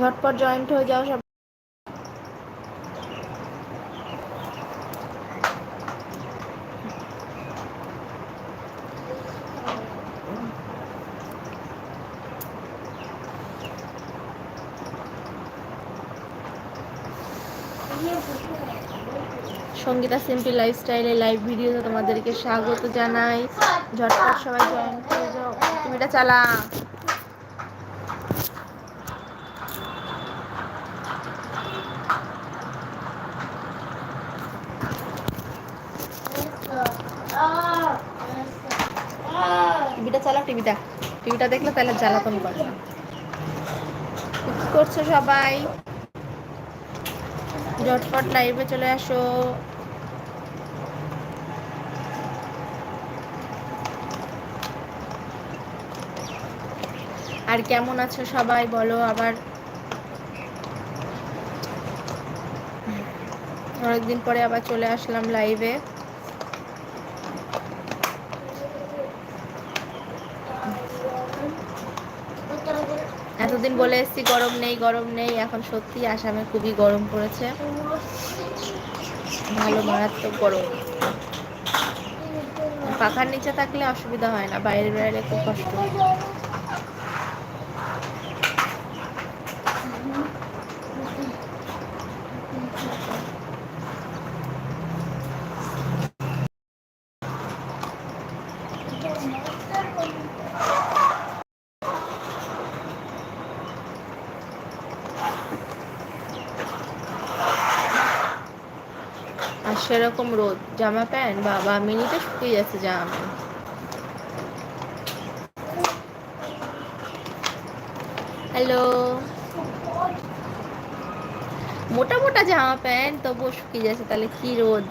ঝটপট জয়েন্ট হয়ে যাও সব সঙ্গীতা সিম্পল লাইফস্টাইলে লাইভ ভিডিওতে তোমাদেরকে স্বাগত জানাই। ঝটপট সবাই জয়েন করে যাও। তুমি এটা চালা। টিভিটা চালাও টিভিটা দেখলে তাহলে জ্বালাতন করছ সবাই? ঝটপট লাইভে চলে আসো। আর কেমন আছো সবাই বলো আবার? অনেকদিন পরে আবার চলে আসলাম লাইভে এতদিন বলে এসছি, গরম নেই গরম নেই। এখন সত্যি আসামে খুবই গরম পড়েছে। ভালো, মারাত্মক গরম। পাখার নিচে থাকলে অসুবিধা হয় না, বাইরে বেড়ালে খুব কষ্ট। আর সেরকম রোদ, জামা প্যান্ট, বাবা মিনিটে শুকিয়ে যাচ্ছে জামা। হ্যালো। মোটা মোটা জামা প্যান্ট, তবুও শুকিয়ে যাচ্ছে, তাহলে কি রোদ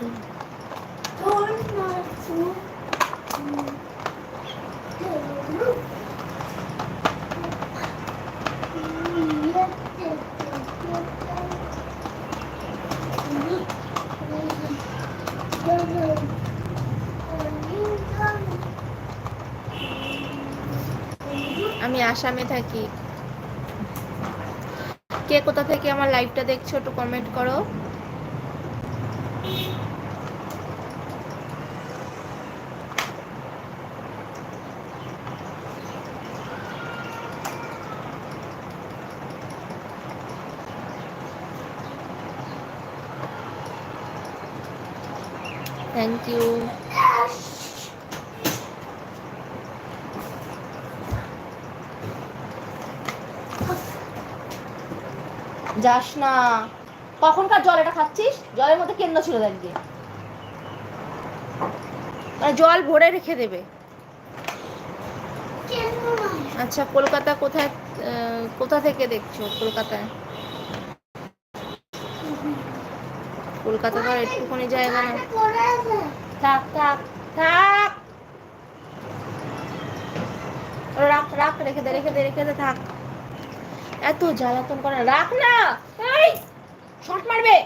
আমি আসামে থাকি। কে কোথা থেকে আমার লাইভটা দেখছ একটু কমেন্ট করো। থ্যাংক ইউ যাস না। কখনকার জল এটা খাচ্ছিস? জলের মধ্যে কেন্দ্র ছিল দেখবে মানে জল ভরে রেখে দেবে। আচ্ছা কলকাতা কোথায় কোথা থেকে দেখছ কলকাতায়? কলকাতা তো আর একটুখানি জায়গা না। থাক থাক থাক। রাখ রাখ রেখে দে রেখে দে রেখে দে থাক। এত জ্বালাতন করে রাখ না! এই শর্ট মারবে।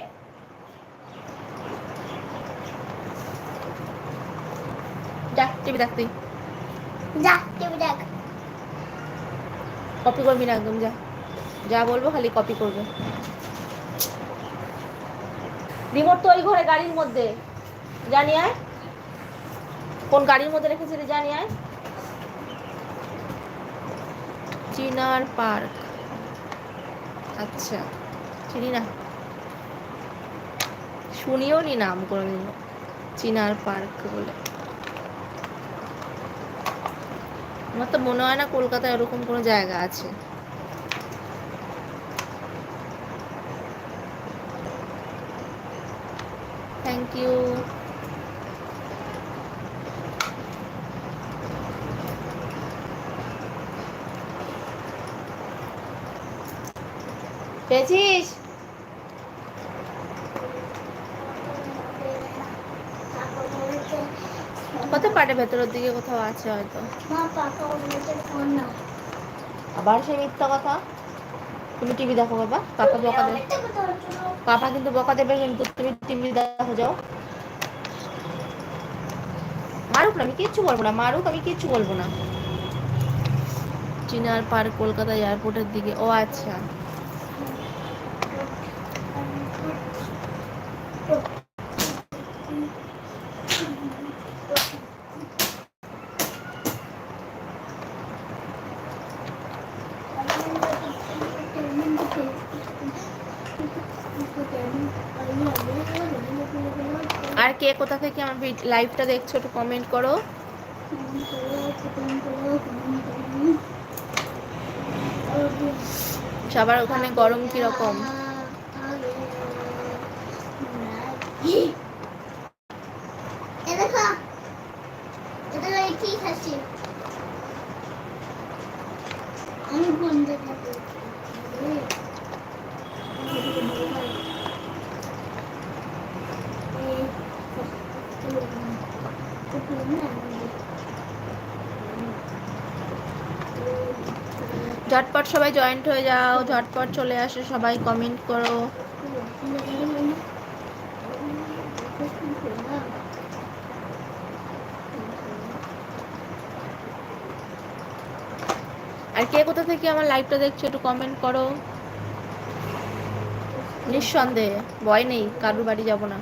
যা টিভি দেখ তুই। দেখ। কপি করবি না একদম যা। যা বলব খালি কপি করবে। রিমোট তো ওই ঘরে গাড়ির মধ্যে। জানি আয়। কোন গাড়ির মধ্যে রেখেছিলি জানি আয়। চিনার পার্ক। আচ্ছা চিনি না। শুনিও নি নাম কোনোদিন চিনার পার্ক বলে। আমার তো মনে হয় না কলকাতায় এরকম কোনো জায়গা আছে। থ্যাংক ইউ পেয়েছিস? হতে পারে ভেতরের দিকে কোথাও আছে হয়তো? আবার সেই মিথ্যা কথা? তুমি টিভি দেখো বাবা পাপা বকা দেবে। পাপা কিন্তু বকা দেবে কিন্তু তুমি টিভি দেখো যাও। মারুক না আমি কিচ্ছু বলব না মারুক আমি কিচ্ছু বলব না। চিনার পার্ক কলকাতা এয়ারপোর্টের দিকে। ও আচ্ছা আর কে কোথা থেকে আমার লাইভটা দেখছ একটু কমেন্ট করো। সবার ওখানে গরম কীরকম? আমি করব ঝটপট সবাই জয়েন্ট হয়ে যাও, ঝটপট চলে আসো, সবাই কমেন্ট করো। আর কে কোথা থেকে আমার লাইভটা দেখছ একটু কমেন্ট করো। নিঃসন্দেহে, ভয় নেই, কারুর বাড়ি যাব না।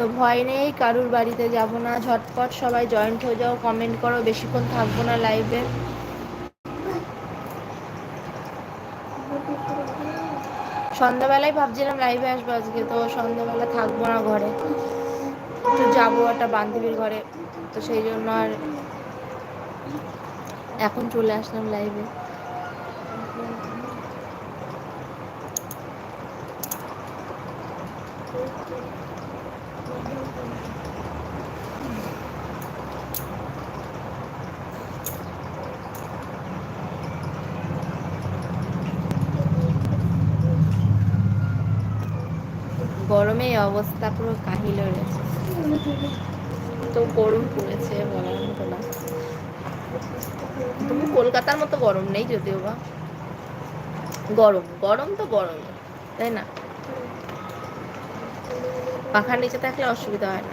তো ভয় নেই, কারুর বাড়িতে যাব না। ঝটপট সবাই জয়েন্ট হয়ে যাও কমেন্ট করো, বেশিক্ষণ থাকব না লাইভে সন্ধ্যাবেলায় ভাবছিলাম লাইভে আসব আজকে, তো সন্ধ্যাবেলা থাকব না ঘরে। একটু যাব একটা বান্ধবীর ঘরে, তো সেই জন্য আর এখন চলে আসলাম লাইভে গরমে অবস্থা পুরো কাহিল রয়েছে তো গরম পড়েছে বলার মতো না। তবু কলকাতার মতো গরম নেই যদিও বা। গরম গরম তো গরম তাই না? পাখার নিচে থাকলে অসুবিধা হয় না।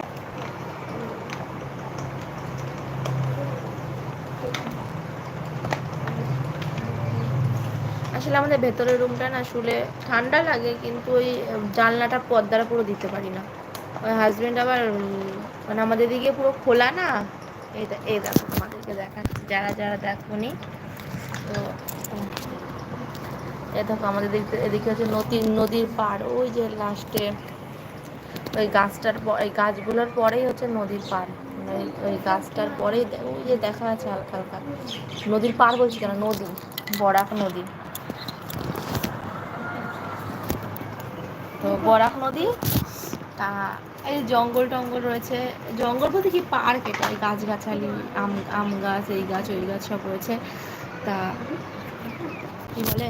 আসলে আমাদের ভেতরের রুমটা না শুলে ঠান্ডা লাগে, কিন্তু ওই জানলাটা পর্দাটা পুরো দিতে পারি না। ওই হাজবেন্ড আবার মানে আমাদের দিকে পুরো খোলা না? এই এই দেখো তোমাদেরকে দেখাচ্ছি যারা যারা দেখো নি তো এ দেখো আমাদের দিক, এদিকে হচ্ছে নদীর নদীর পাড়, ওই যে লাস্টে ওই গাছটার ওই গাছগুলোর পরেই হচ্ছে নদীর পার ওই গাছটার পরেই ওই যে দেখা যাচ্ছে হালকা হালকা। নদীর পার বলছি কেন? নদী, বরাক নদী। তো বরাক নদী, তা এই জঙ্গল টঙ্গল রয়েছে, জঙ্গল বলতে কি পার্ক এটা? এই গাছগাছালি, আম আম গাছ, এই গাছ, ওই গাছ সব রয়েছে। তা কি বলে?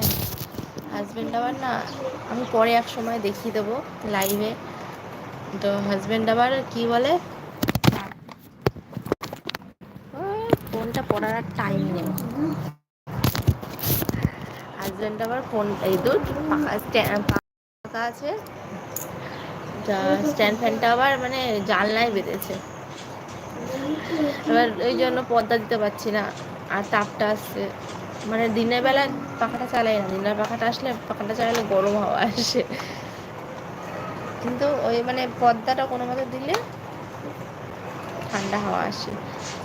হাজব্যান্ড আবার না, আমি পরে এক সময় দেখিয়ে দেবো লাইভে তো হাজব্যান্ড আবার কি বলে? ফোনটা পড়ার আর টাইম নেই। হাজব্যান্ড আবার ফোন এই দুধ ফাঁকা আছে। স্ট্যান্ড ফ্যানটা আবার মানে জানলায় বেঁধেছে। এবার ওই জন্য পর্দা দিতে পারছি না আর তাপটা আসছে। মানে দিনের বেলা পাখাটা চালাই না দিনের পাখাটা আসলে পাখাটা চালালে গরম হাওয়া আসে। কিন্তু ওই মানে পর্দাটা কোনো মতে দিলে ঠান্ডা হাওয়া আসে।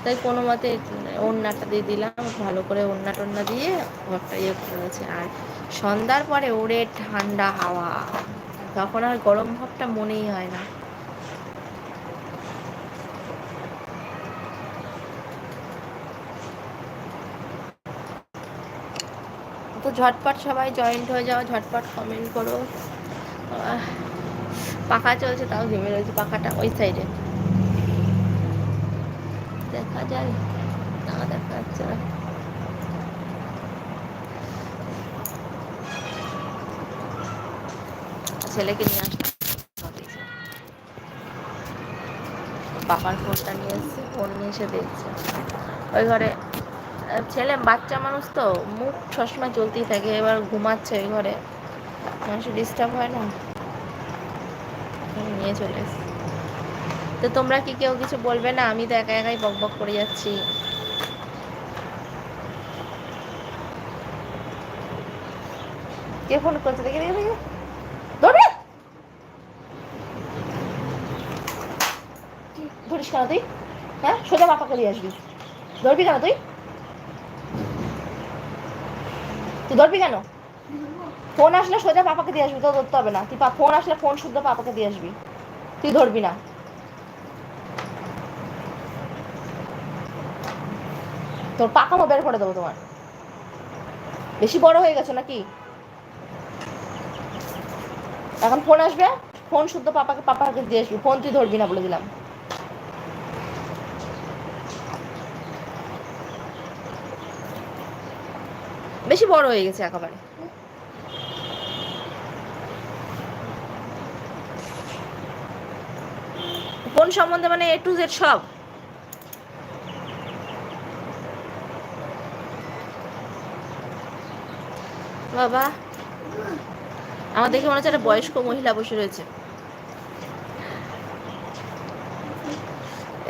তাই কোনো মতে ওড়নাটা দিয়ে দিলাম, ভালো করে ওড়না টোন্না দিয়ে ঘরটা ইয়ে করে রয়েছে আর সন্ধ্যার পরে ওরে ঠান্ডা হাওয়া। তখন আর গরম ভাবটা মনেই হয় না। তো ঝটপট সবাই জয়েন্ট হয়ে যাও, ঝটপট কমেন্ট করো। পাখা চলছে, তাও ঘেমে রয়েছে পাখাটা ওই সাইডে দেখা যায় না দেখা যাচ্ছে না। ছেলেকে নিয়ে আসলাম। বাবার ফোনটা নিয়ে এসছে, ফোন নিয়ে এসে দেখছে। ওই ঘরে ছেলে বাচ্চা মানুষ তো, মুখ সবসময় চলতেই থাকে, এবার ঘুমাচ্ছে ওই ঘরে। মানুষের ডিস্টার্ব হয় না? নিয়ে চলে এসছি। তো তোমরা কি কেউ কিছু বলবে না? আমি তো একা একাই বক বক করে যাচ্ছি। কে ফোন করছে? দেখে দেখে দেখে। ধরিস কেন তুই? হ্যাঁ? সোজা বাপাকে দিয়ে আসবি। ধরবি কেন তুই? তুই ধরবি কেন? ফোন আসলে সোজা পাপাকে দিয়ে আসবি তো ধরতে হবে না। তুই ফোন আসলে ফোন শুদ্ধ পাপাকে দিয়ে আসবি। তুই ধরবি না। তোর পাকামো বের করে দেবো তোমার। বেশি বড় হয়ে গেছে নাকি? এখন ফোন আসবে, ফোন শুদ্ধ পাপাকে পাপাকে দিয়ে আসবি, ফোন তুই ধরবি না বলে দিলাম। বেশি বড় হয়ে গেছে একেবারে। কোন সম্বন্ধে মানে এ টু জেড সব? বাবা, আমার দেখে মনে হচ্ছে একটা বয়স্ক মহিলা বসে রয়েছে।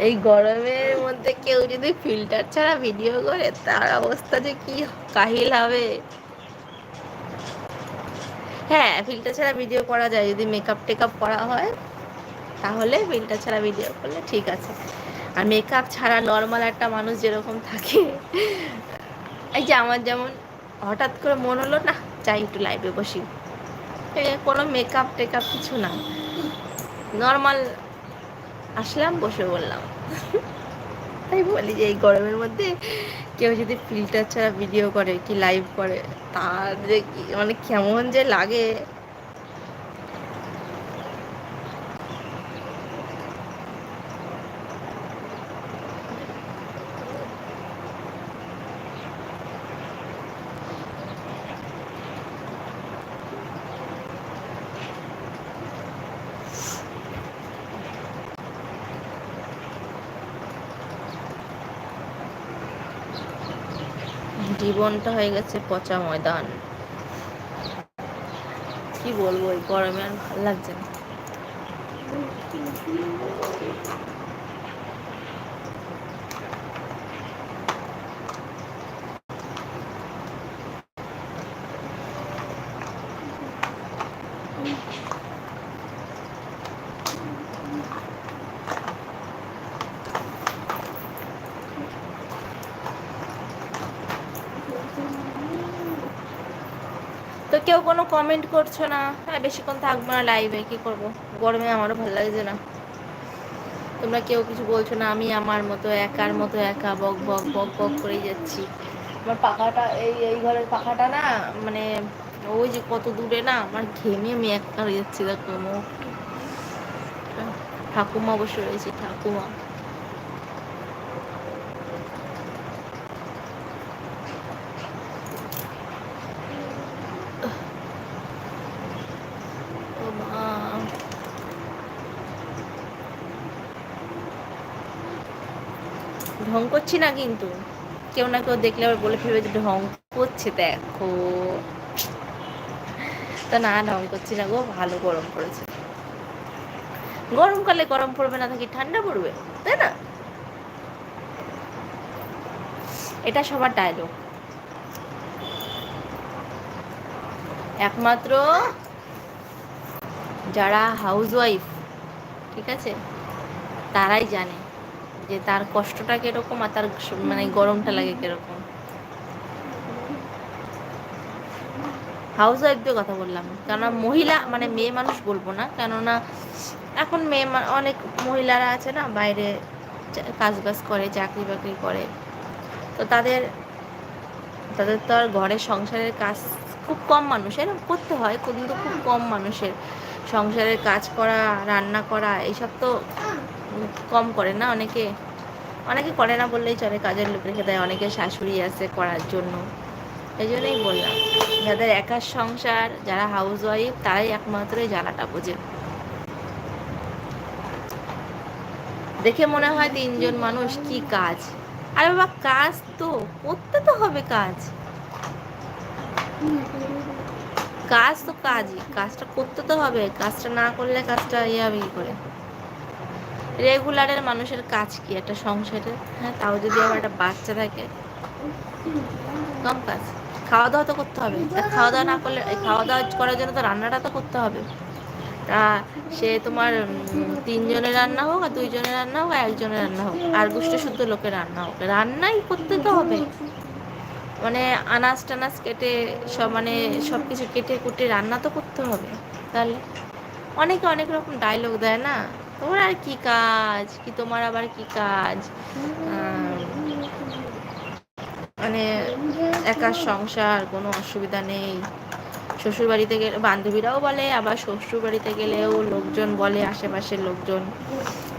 এই গরমের মধ্যে কেউ যদি ফিল্টার ছাড়া ভিডিও করে, তার অবস্থা যে কি কাহিল হবে। হ্যাঁ ফিল্টার ছাড়া ভিডিও করা যায়, যদি মেকআপ টেকআপ করা হয়। তাহলে ফিল্টার ছাড়া ভিডিও করলে ঠিক আছে। আর মেকআপ ছাড়া নর্মাল একটা মানুষ যেরকম থাকে, এই যে আমার যেমন হঠাৎ করে মন হলো না চাই একটু লাইভে বসি। কোনো মেকআপ টেকআপ কিছু না। নর্মাল আসলাম, বসে বললাম তাই বলি যে এই গরমের মধ্যে কেউ যদি ফিল্টার ছাড়া ভিডিও করে, কি লাইভ করে, তার যে মানে কেমন যে লাগে। জীবনটা হয়ে গেছে পচা ময়দান। কি বলব এই গরমে আর ভালো লাগছে না। কেউ কোনো কমেন্ট করছ না? হ্যাঁ বেশিক্ষণ থাকব না লাইভে কি করব? গরমে আমারও ভালো লাগছে না। তোমরা কেউ কিছু বলছো না, আমি আমার মতো একার মতো একা, বক বক বক বক করেই যাচ্ছি। আমার পাখাটা, এই এই ঘরের পাখাটা না মানে ওই যে কত দূরে না, আমার ঘেমে আমি একা হয়ে যাচ্ছি, দেখো ঠাকুমা বসে রয়েছে, ঠাকুমা ও মা ঢং করছি না কিন্তু। কেউ না কেউ দেখলে আবার বলে ফেলবে যে ঢং করছে, দেখো। তা না, ঢং করছি না গো, ভালো গরম পড়েছে। গরমকালে গরম পড়বে না থাকি ঠান্ডা পড়বে? তাই না? এটা সবার ডায়লগ একমাত্র যারা হাউস ওয়াইফ ঠিক আছে? তারাই জানে। যে তার কষ্টটা কীরকম আর তার মানে গরমটা লাগে কীরকম? হাউস ওয়াইফদের কথা বললাম। কেননা মহিলা মানে মেয়ে মানুষ বলব না, কেননা এখন মেয়ে অনেক মহিলারা আছে না, বাইরে কাজ বাজ করে, চাকরি বাকরি করে। তো তাদের তাদের তো আর ঘরের সংসারের কাজ খুব কম মানুষের করতে হয়, কিন্তু খুব কম মানুষের। সংসারের কাজ করা, রান্না করা, এইসব তো কম করে না, অনেকে অনেকে করে না বললেই চলে, কাজের লোক রেখে দেয় অনেকে শাশুড়ি আছে করার জন্য। এই জন্যই বললাম, যাদের একার সংসার, যারা হাউস ওয়াইফ তারাই একমাত্র এই জ্বালাটা বোঝে। দেখে মনে হয় তিনজন মানুষ কি কাজ। আরে বাবা, কাজ তো, করতে তো হবে কাজ। কাজ তো কাজই, কাজটা করতে তো হবে, কাজটা না করলে কাজটা ইয়ে হবে কি করে? রেগুলারের মানুষের কাজ কি? একটা সংসারে? হ্যাঁ তাও যদি আবার একটা বাচ্চা থাকে। কম কাজ। খাওয়া দাওয়া তো করতে হবে। খাওয়া দাওয়া না করলে খাওয়া দাওয়া করার জন্য তো রান্নাটা তো করতে হবে। তা সে তোমার তিনজনের রান্না হোক আর দুইজনের রান্না হোক আর একজনের রান্না হোক। আর গুষ্টি শুদ্ধ লোকের রান্না হোক। রান্নাই করতে তো হবে। মানে আনাজ টানাজ কেটে, সব মানে সব কিছু কেটে কুটে রান্না তো করতে হবে। তাহলে অনেকে অনেক রকম ডায়লগ দেয় না? তোমার আর কি কাজ? কি তোমার আবার কি কাজ? মানে একার সংসার, কোনো অসুবিধা নেই। শ্বশুর বাড়িতে গেলে, বান্ধবীরাও বলে, আবার শ্বশুর বাড়িতে গেলেও লোকজন বলে, আশেপাশের লোকজন।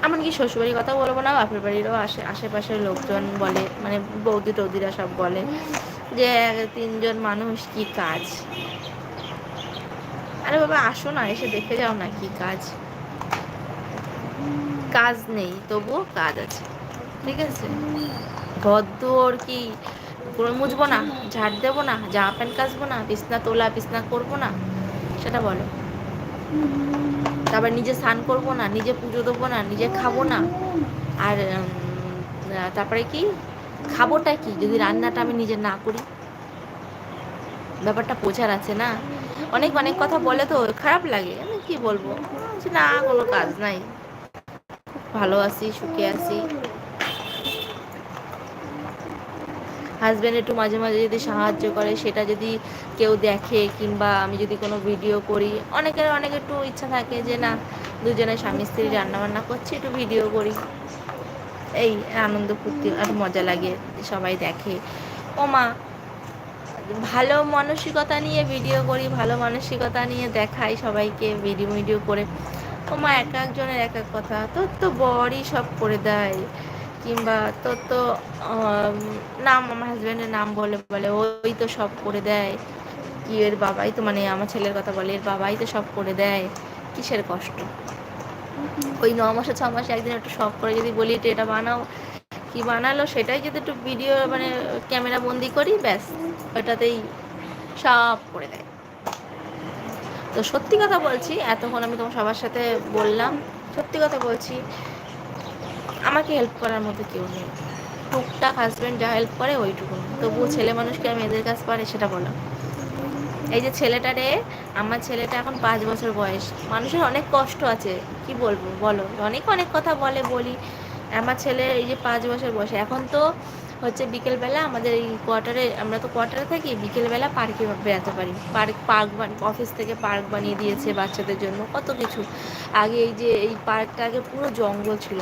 এমনকি শ্বশুরবাড়ির কথা বলব না, বাপের বাড়িরও আশে আশেপাশের লোকজন বলে মানে বৌদি টৌদিরা সব বলে যে, তিনজন মানুষ কি কাজ? আরে বাবা, আসো না, এসে দেখে যাও না কি কাজ। কাজ নেই, তবুও কাজ আছে। ঠিক আছে? ঘর কি পুরো মুছবো না, ঝাড় দেবো না জামা প্যান্ট কাচবো না, বিছনা তোলা, বিছনা করব না? সেটা বলো। তারপর নিজে স্নান করব না, নিজে পুজো দেবো না, নিজে খাব না। আর তারপরে কি? খাবোটা কি? যদি রান্নাটা আমি নিজে না করি? ব্যাপারটা বোঝার আছে না? অনেক অনেক কথা বলে তো খারাপ লাগে। আমি কি বলব? না, কোনো কাজ নাই। ভালো আছি, সুখে আছি। হাজব্যান্ড একটু মাঝে মাঝে যদি সাহায্য করে, সেটা যদি কেউ দেখে কিংবা আমি যদি কোনো ভিডিও করি, অনেকের, অনেক একটু ইচ্ছা থাকে যে না, দুজনে স্বামী স্ত্রী রান্নাবান্না করছি, একটু ভিডিও করি। এই আনন্দ ফুর্তি আর মজা লাগে, সবাই দেখে। ও মা ভালো মানসিকতা নিয়ে ভিডিও করি, ভালো মানসিকতা নিয়ে দেখাই সবাইকে ভিডিও ভিডিও করে। মা এক একজনের এক এক কথা, তোর তো বরই সব করে দেয়। কিংবা তোর তো নাম আমার হাজব্যান্ডের নাম বলে বলে, ওই তো সব করে দেয়। কি এর বাবাই তো মানে আমার ছেলের কথা বলে, এর বাবাই তো সব করে দেয়। কিসের কষ্ট? ওই ন মাসে, ছ মাসে একদিন একটু শখ করে যদি বলি, এটা এটা বানাও। কি বানালো, সেটাই যদি একটু ভিডিও মানে ক্যামেরা বন্দি করি, ব্যাস। ওটাতেই সব করে দেয়। তো সত্যি কথা বলছি, এতক্ষণ আমি তোমার সবার সাথে বললাম, সত্যি কথা বলছি, আমাকে হেল্প করার মতো কেউ নেই। টুকটাক হাজব্যান্ড যা হেল্প করে ওইটুকু তবুও ছেলে মানুষকে আমি এদের কাজ পারে, সেটা বলো এই যে ছেলেটারে আমার ছেলেটা এখন পাঁচ বছর বয়স। মানুষের অনেক কষ্ট আছে, কি বলব? বলো। অনেক অনেক কথা বলে, বলি। আমার ছেলে এই যে পাঁচ বছর বয়স, এখন তো হচ্ছে বিকেলবেলা আমাদের এই কোয়ার্টারে, আমরা তো কোয়ার্টারে থাকি, বিকেলবেলা পার্কে বেড়াতে পারি। পার্ক পার্ক অফিস থেকে পার্ক বানিয়ে দিয়েছে বাচ্চাদের জন্য, কত কিছু। আগে এই যে, এই পার্কটা আগে পুরো জঙ্গল ছিল।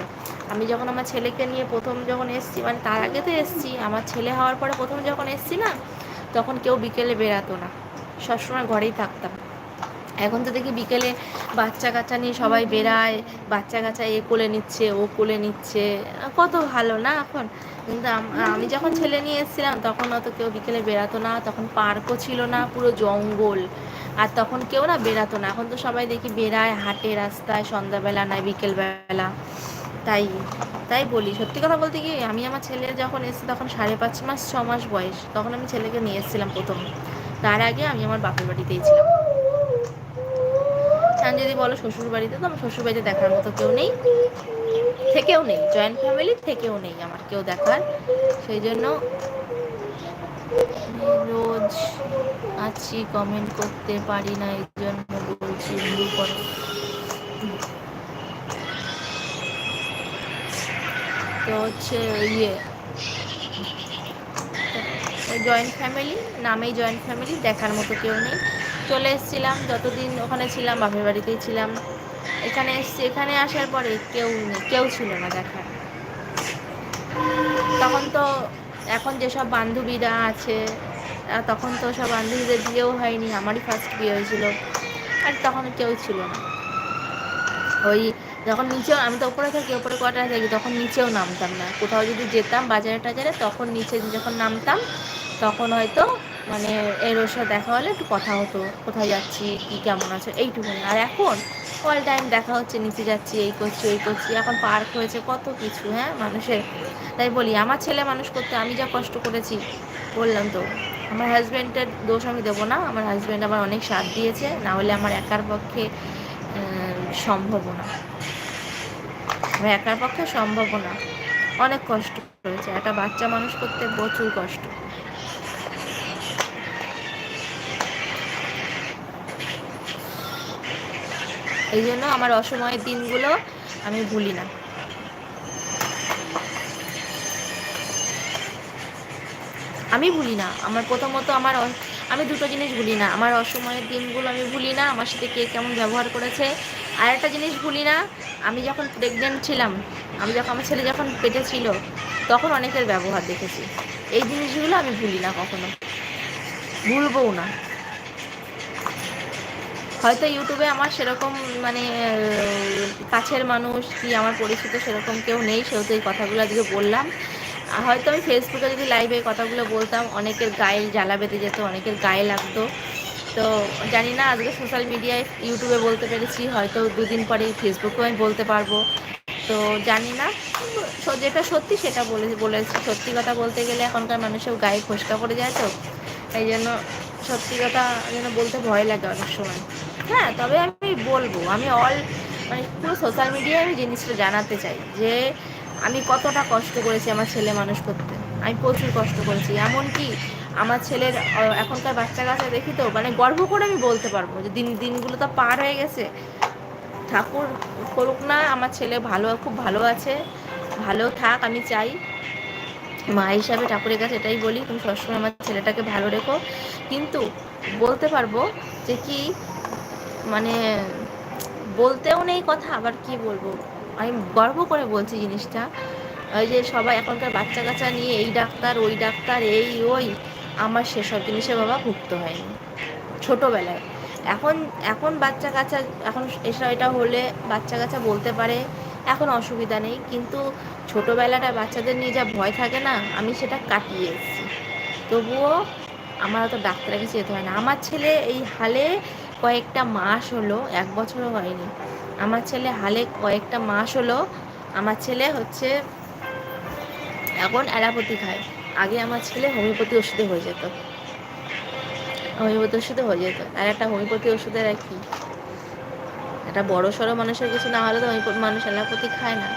আমি যখন আমার ছেলেকে নিয়ে প্রথম যখন এসছি মানে তার আগে তো এসছি, আমার ছেলে হওয়ার পরে প্রথম যখন এসছি না, তখন কেউ বিকেলে বেরাতো না। সবসময় ঘরেই থাকতাম। এখন তো দেখি বিকেলে বাচ্চা কাচ্চা নিয়ে সবাই বেরায় বাচ্চা কাচ্চা এ কোলে নিচ্ছে ও কোলে নিচ্ছে। কত ভালো না এখন? কিন্তু আমি যখন ছেলে নিয়ে এসেছিলাম তখন অত কেউ বিকেলে বেরাতো না তখন পার্কও ছিল না পুরো জঙ্গল। আর তখন কেউ না বেরাতো না। এখন তো সবাই দেখি বেরায় হাটে রাস্তায় সন্ধ্যাবেলা নয় বিকেলবেলা। তাই তাই বলি। সত্যি কথা বলতে কি আমি আমার ছেলে যখন এসেছি তখন সাড়ে পাঁচ মাস ছ মাস বয়স। তখন আমি ছেলেকে নিয়ে এসেছিলাম প্রথম। তার আগে আমি আমার বাপের বাড়িতেই ছিলাম। আর যদি বলো শ্বশুর বাড়িতে তো আমার শ্বশুর বাড়িতে দেখার মতো কেউ নেই। থেকেও নেই জয়েন্ট ফ্যামিলি থেকেও নেই আমার কেউ দেখার। সেই জন্য রোজ আছি কমেন্ট করতে পারি না, এই জন্য বলছি ভুল তো হচ্ছে ইয়ে জয়েন্ট ফ্যামিলি নামেই জয়েন্ট ফ্যামিলি দেখার মতো কেউ নেই। চলে এসেছিলাম, যতদিন ওখানে ছিলাম, বাপের বাড়িতেই ছিলাম। এখানে এসছি, এখানে আসার পরে কেউ কেউ ছিল না দেখার। তখন তো এখন যেসব বান্ধবীরা আছে তখন তো সব বান্ধবীদের বিয়েও হয়নি, আমারই ফার্স্ট বিয়ে হয়েছিল, আর তখন কেউ ছিল না। ওই যখন নিচেও, আমি তো ওপরে থাকি, ওপরে কোয়ার্টারে থাকি, তখন নিচেও নামতাম না। কোথাও যদি যেতাম, বাজারে টাজারে, তখন নিচে যখন নামতাম, তখন হয়তো মানে এর ওর সাথে দেখা হলে একটু কথা হতো, কোথায় যাচ্ছি, কী কেমন আছে, এইটুকুনি। আর এখন অল টাইম দেখা হচ্ছে, নিচে যাচ্ছি, এই করছি এই করছি, এখন পার্ক হয়েছে, কত কিছু হ্যাঁ মানুষের। তাই বলি, আমার ছেলে মানুষ করতে আমি যা কষ্ট করেছি, বললাম তো, আমার হাজব্যান্ডের দোষ আমি দেবো না, আমার হাজব্যান্ড আমার অনেক সাথ দিয়েছে, না হলে আমার একার পক্ষে সম্ভব না। আমার একার পক্ষে সম্ভব না। অনেক কষ্ট হয়েছে একটা বাচ্চা মানুষ করতে প্রচুর কষ্ট। এই জন্য আমার অসময়ের দিনগুলো আমি ভুলি না। আমি ভুলি না, আমার প্রথমত আমার আমি দুটো জিনিস ভুলি না, আমার অসময়ের দিনগুলো আমি ভুলি না, আমার সাথে কে কেমন ব্যবহার করেছে। আর একটা জিনিস ভুলি না, আমি যখন প্রেগনেন্ট ছিলাম, আমি যখন, আমার ছেলে যখন পেটে ছিল, তখন অনেকের ব্যবহার দেখেছি। এই জিনিসগুলো আমি ভুলি না কখনো। ভুলবও না। হয়তো ইউটিউবে আমার সেরকম মানে কাছের মানুষ কি আমার পরিচিত সেরকম কেউ নেই, সেহেতু এই কথাগুলো আজকে বললাম। হয়তো আমি ফেসবুকে যদি লাইভে কথাগুলো বলতাম, অনেকের গায়ে জ্বালা বেঁধে যেত, অনেকের গায়ে লাগতো। তো জানি না, আজকে সোশ্যাল মিডিয়ায় ইউটিউবে বলতে পেরেছি, হয়তো দুদিন পরে ফেসবুকেও আমি বলতে পারব। তো জানি না যেটা সত্যি সেটা বলে, বলেছি। সত্যি কথা বলতে গেলে এখনকার মানুষের গায়ে খোসকা পড়ে যায় তো এই জন্য সত্যি কথা যেন বলতে ভয় লাগে অনেক সময়। হ্যাঁ তবে আমি বলব, আমি অল মানে পুরো সোশ্যাল মিডিয়ায় আমি জিনিসটা জানাতে চাই যে আমি কতটা কষ্ট করেছি আমার ছেলে মানুষ করতে। আমি প্রচুর কষ্ট করেছি। এমনকি আমার ছেলের এখনকার বাচ্চা কাচ্চা দেখি তো মানে গর্ব করে আমি বলতে পারব যে দিন, দিনগুলো তো পার হয়ে গেছে। ঠাকুর করুক না, আমার ছেলে ভালো, খুব ভালো আছে। ভালো থাক, আমি চাই। মা হিসাবে ঠাকুরের কাছে এটাই বলি, তুমি সবসময় আমার ছেলেটাকে ভালো রেখো। কিন্তু বলতে পারব যে কি মানে বলতেও নেই কথা, আবার কি বলব? আমি গর্ব করে বলছি জিনিসটা। ওই যে সবাই এখনকার বাচ্চা কাচ্চা নিয়ে, এই ডাক্তার, ওই ডাক্তার, এই, ওই, আমার সেসব জিনিসে বাবা ভুক্ত হয়নি। ছোটোবেলায়। এখন এখন বাচ্চা কাচ্চা, এখন এসব এটা হলে বাচ্চা কাচ্চা বলতে পারে এখন অসুবিধা নেই, কিন্তু ছোটোবেলাটা বাচ্চাদের নিয়ে যা ভয় থাকে না, আমি সেটা কাটিয়ে এসেছি। তবুও আমার অত ডাক্তারের কাছে যেতে হয় না। আমার ছেলে এই হালে কয়েকটা মাস হলো, এক বছরও হয়নি। আমার ছেলে হালে কয়েকটা মাস হলো, আমার ছেলে হচ্ছে এখন অ্যালাপতি খায়। আগে আমার ছেলে হোমিওপ্যাথি ওষুধে হয়ে যেত। হোমিওপ্যাথি ওষুধে হয়ে যেত। আর একটা হোমিওপ্যাথি ওষুধের আর কি। একটা বড় সড়ো মানুষের কিছু না হলে তো ওই মানুষ অ্যালাপতি খায় না।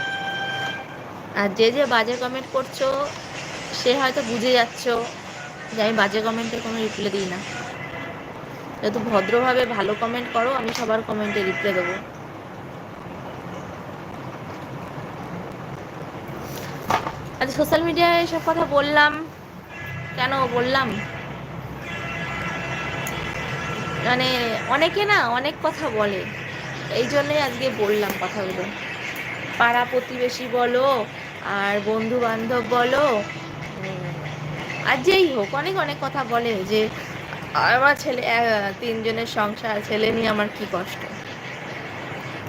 আর যে যে বাজে কমেন্ট করছ, সে হয়তো বুঝে যাচ্ছ যে আমি বাজে কমেন্টে কোনো রিপ্লাই দিই না। যেহেতু ভদ্রভাবে ভালো কমেন্ট করো, আমি সবার কমেন্টে রিপ্লাই দেবো। আজ সোশ্যাল মিডিয়ায় এসব কথা বললাম। কেন বললাম? মানে অনেকে না অনেক কথা বলে। এই জন্যই আজকে বললাম কথাগুলো। পাড়া প্রতিবেশী বলো, আর বন্ধু বান্ধব বলো আর যেই হোক, অনেক অনেক কথা বলে যে, আমার ছেলে তিনজনের সংসার, ছেলে নিয়ে আমার কি কষ্ট?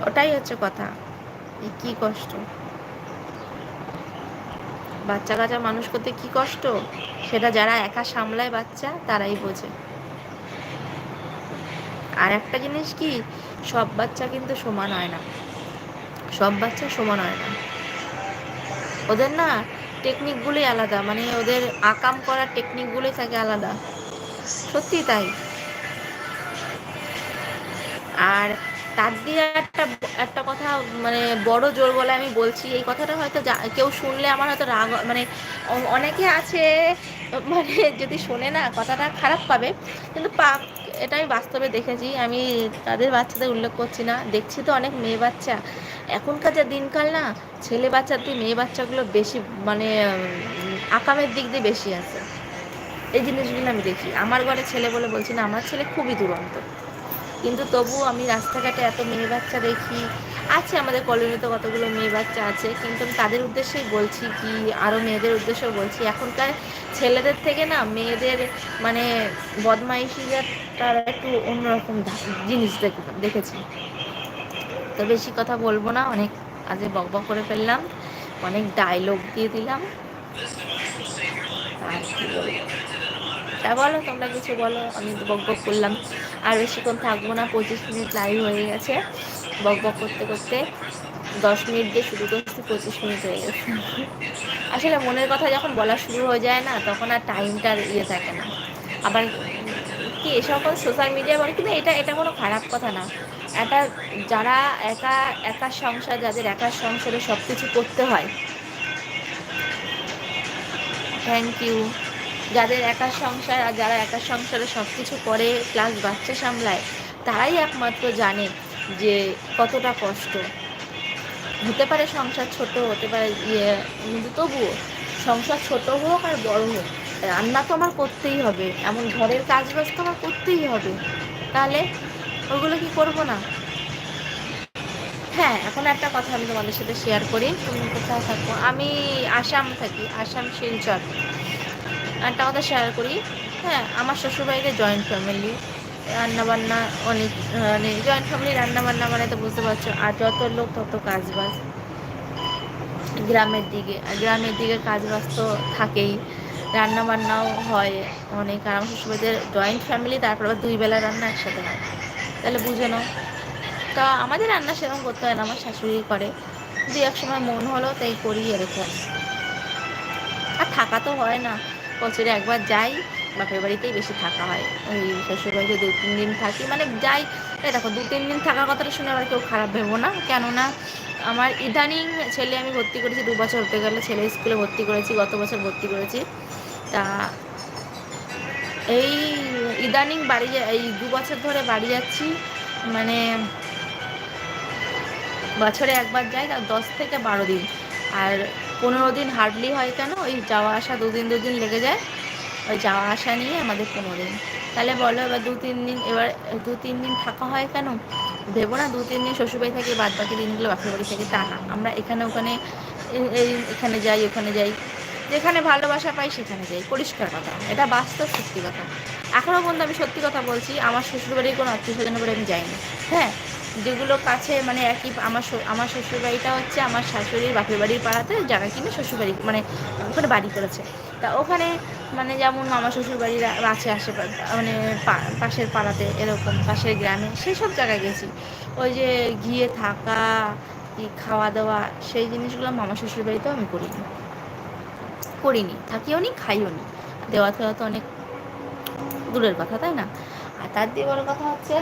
ওটাই হচ্ছে কথা কি কষ্ট? বাচ্চা কাচ্চা মানুষ করতে কি কষ্ট? সেটা যারা একা সামলায় বাচ্চা, তারাই বোঝে। আর একটা জিনিস কি সব বাচ্চা কিন্তু সমান হয় না। সব বাচ্চা সমান হয় না। ওদের না টেকনিকগুলোই আলাদা মানে ওদের আকাম করার টেকনিকগুলোই থাকে আলাদা। সত্যি তাই। আর তার দিয়ে একটা একটা কথা মানে বড় জোর বলে আমি বলছি, এই কথাটা হয়তো কেউ শুনলে আমার হয়তো রাগ মানে অনেকে আছে মানে যদি শোনে না, কথাটা খারাপ পাবে, কিন্তু এটা আমি বাস্তবে দেখেছি, আমি তাদের বাচ্চাদের উল্লেখ করছি না। দেখছি তো অনেক মেয়ে বাচ্চা। এখনকার যা দিনকাল না, ছেলে বাচ্চার দিয়ে মেয়ে বাচ্চাগুলো বেশি মানে আকামের দিক দিয়ে বেশি আছে। এই জিনিসগুলো আমি দেখি। আমার ঘরে ছেলে বলে বলছি না, আমার ছেলে খুবই দুরন্ত। কিন্তু তবু আমি রাস্তাঘাটে এত মেয়ে বাচ্চা দেখি। আছে আমাদের কলোনিতে কতগুলো মেয়ে বাচ্চা আছে, কিন্তু আমি তাদের উদ্দেশ্যেই বলছি কি আরও মেয়েদের উদ্দেশ্যেও বলছি। এখনকার ছেলেদের থেকে না মেয়েদের মানে বদমাইশিটা তারা একটু অন্যরকম জিনিস দেখ দেখেছি। তো বেশি কথা বলব না, অনেক বক বক করে ফেললাম, অনেক ডায়লগ দিয়ে দিলাম। আর কি বলব? তা বলো, তোমরা কিছু বলো, আমি তো বক বক করলাম। আর বেশিক্ষণ থাকব না, পঁচিশ মিনিট লাইভ হয়ে গেছে। বক বক করতে করতে দশ মিনিট দিয়ে শুরু করছি, পঁচিশ মিনিট হয়ে গেছে। আসলে মনের কথা যখন বলা শুরু হয়ে যায় না, তখন আর টাইমটার ইয়ে থাকে না। আবার কি সকল সোশ্যাল মিডিয়া বলে, কিন্তু এটা এটা কোনো খারাপ কথা না। এটা যারা একা একা সংসার, যাদের একার সংসারে সব কিছু করতে হয় থ্যাংক ইউ যাদের একার সংসার আর যারা একার সংসারে সব কিছু করে প্লাস বাচ্চা সামলায়, তারাই একমাত্র জানে যে কতটা কষ্ট। হতে পারে সংসার ছোট, হতে পারে ইয়ে কিন্তু তবুও সংসার ছোট হোক আর বড় হোক, রান্না তো আমার করতেই হবে, এমন ঘরের কাজ বাজ তো আমার করতেই হবে। তাহলে ওগুলো কি করব না? হ্যাঁ এখন একটা কথা আমি তোমাদের সাথে শেয়ার করি, তুমি কোথায় থাকব আমি আসাম থাকি, আসাম শিলচর। একটা কথা শেয়ার করি। হ্যাঁ আমার শ্বশুরবাড়িতে জয়েন্ট ফ্যামিলি রান্নাবান্না অনেক মানে জয়েন্ট ফ্যামিলি রান্নাবান্না মানে তো বুঝতে পারছ, আর যত লোক তত কাজ বাজ গ্রামের দিকে গ্রামের দিকে কাজ বাজ তো থাকেই। রান্নাবান্নাও হয় অনেক, আর আমার শ্বশুরবাড়িতে জয়েন্ট ফ্যামিলি তারপর আবার দুই বেলা রান্না একসাথে হয়। তাহলে বুঝে নাও। তা আমাদের রান্না সেরকম করতে হয় না, আমার শাশুড়ি করে। দু এক সময় মন হলো, তাই করি এরকম। আর থাকা তো হয় না। বছরে একবার যাই, বাপের বাড়িতেই বেশি থাকা হয়। ওই শ্বশুরবাড়িতে দু, তিন দিন থাকি। মানে যাই দেখো, দু, তিন দিন থাকার কথাটা শুনে আবার কেউ খারাপ ভেবো না। কেননা, আমার ইদানিং ছেলে আমি ভর্তি করেছি, দু বছর হতে গেলে, ছেলে স্কুলে ভর্তি করেছি, গত বছর ভর্তি করেছি। তা এই ইদানিং বাড়ি এই দু বছর ধরে বাড়ি যাচ্ছি মানে বছরে একবার যাই তার দশ থেকে বারো দিন। আর পনেরো দিন হার্ডলি হয় কেন? ওই যাওয়া আসা দুদিন দুদিন লেগে যায়। ওই যাওয়া আসা নিয়ে আমাদের পনেরো দিন। তাহলে বলো, এবার দু, তিন দিন, এবার দু, তিন দিন থাকা হয় কেন? ভেবো না, দু, তিন দিন শ্বশুরবাড়ি থাকি বাদ বাকি দিনগুলো বাপের বাড়ি থেকে, তা না। আমরা এখানে, ওখানে এই, এখানে যাই, ওখানে যাই। যেখানে ভালোবাসা পাই, সেখানে যাই। পরিষ্কার কথা। এটা বাস্তব সত্যি কথা। এখনও পর্যন্ত আমি সত্যি কথা বলছি, আমার শ্বশুরবাড়ির কোনো আত্মীয় স্বজনের বাড়ি আমি যাইনি। হ্যাঁ? যেগুলো কাছে মানে একই আমার আমার শ্বশুরবাড়িটা হচ্ছে আমার শাশুড়ির বাপের বাড়ির পাড়াতে, যারা কিনে শ্বশুরবাড়ি মানে ওখানে বাড়ি করেছে। তা ওখানে মানে যেমন মামা শ্বশুরবাড়ির আছে আশে মানে পাশের পাড়াতে এরকম, পাশের গ্রামে সেই সব জায়গায় গেছি। ওই যে গিয়ে থাকা খাওয়া দাওয়া, সেই জিনিসগুলো মামা শ্বশুরবাড়িতেও আমি করিনি। করিনি, থাকিও নি, খাইও নি। দেওয়া তো অনেক দূরের কথা, তাই না? আর তার দিয়ে বড় কথা হচ্ছে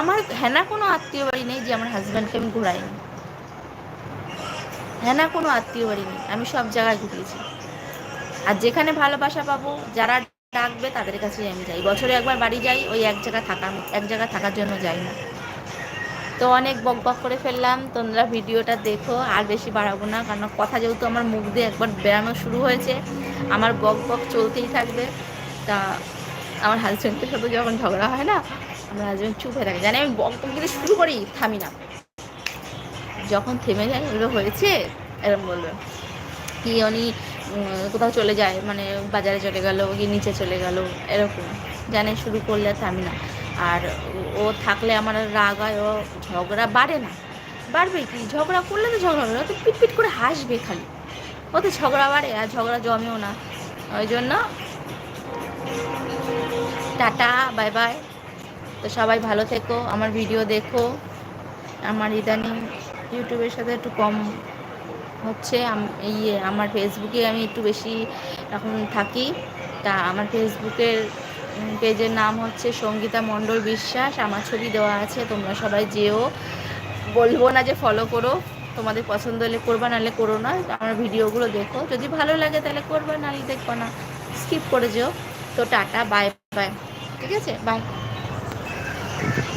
আমার হেনা কোনো আত্মীয় বাড়ি নেই যে আমার হাজব্যান্ডকে আমি ঘুরাইনি। হেনা কোনো আত্মীয় বাড়ি নেই। আমি সব জায়গায় ঘুরিয়েছি। আর যেখানে ভালোবাসা পাবো, যারা ডাকবে তাদের কাছেই আমি যাই। বছরে একবার বাড়ি যাই, ওই এক জায়গায় থাকার এক জায়গায় থাকার জন্য যাই না। তো অনেক বক বক করে ফেললাম। তোমরা ভিডিওটা দেখো, আর বেশি বাড়াবো না, কারণ কথা যেহেতু আমার মুখ দিয়ে একবার বেড়ানো শুরু হয়েছে, আমার বক বক চলতেই থাকবে। তা আমার হাজব্যান্ডের সাথে যখন ঝগড়া হয় না আমার হাজব্যান্ড চুপ হয়ে থাকে। জানি আমি বক বক যদি শুরু করি, থামি না। যখন থেমে যায়, এগুলো হয়েছে এরকম বলবে। কি উনি কোথাও চলে যায় মানে বাজারে চলে গেল, কি নিচে চলে গেল, এরকম। জানে শুরু করলে থামি না। আর ও থাকলে আমার রাগ হয়, ও ঝগড়া বাড়ে না। বাড়বে কি? ঝগড়া করলে তো ঝগড়া হবে তো পিট পিট করে হাসবে খালি। ও তো ঝগড়া বাড়ে, আর ঝগড়া জমেও না। ওই জন্য টাটা, বাই বাই। তো সবাই ভালো থেকো, আমার ভিডিও দেখো। আমার ইদানিং ইউটিউবের সাথে একটু কম হচ্ছে। ইয়ে আমার ফেসবুকে আমি একটু বেশি এখন থাকি। তা আমার ফেসবুকের পেজের নাম হচ্ছে সঙ্গীতা মণ্ডল বিশ্বাস। আমার ছবি দেওয়া আছে, তোমরা সবাই যেও। বলব না যে ফলো করো। তোমাদের পছন্দ হলে করবা, নাহলে করো না। আমার ভিডিওগুলো দেখো। যদি ভালো লাগে তাহলে করবা, নাহলে দেখব না। স্কিপ করে যেও। তো টাটা বাই বাই ঠিক আছে? Bye Thank you.